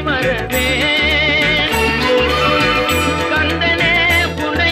மறவே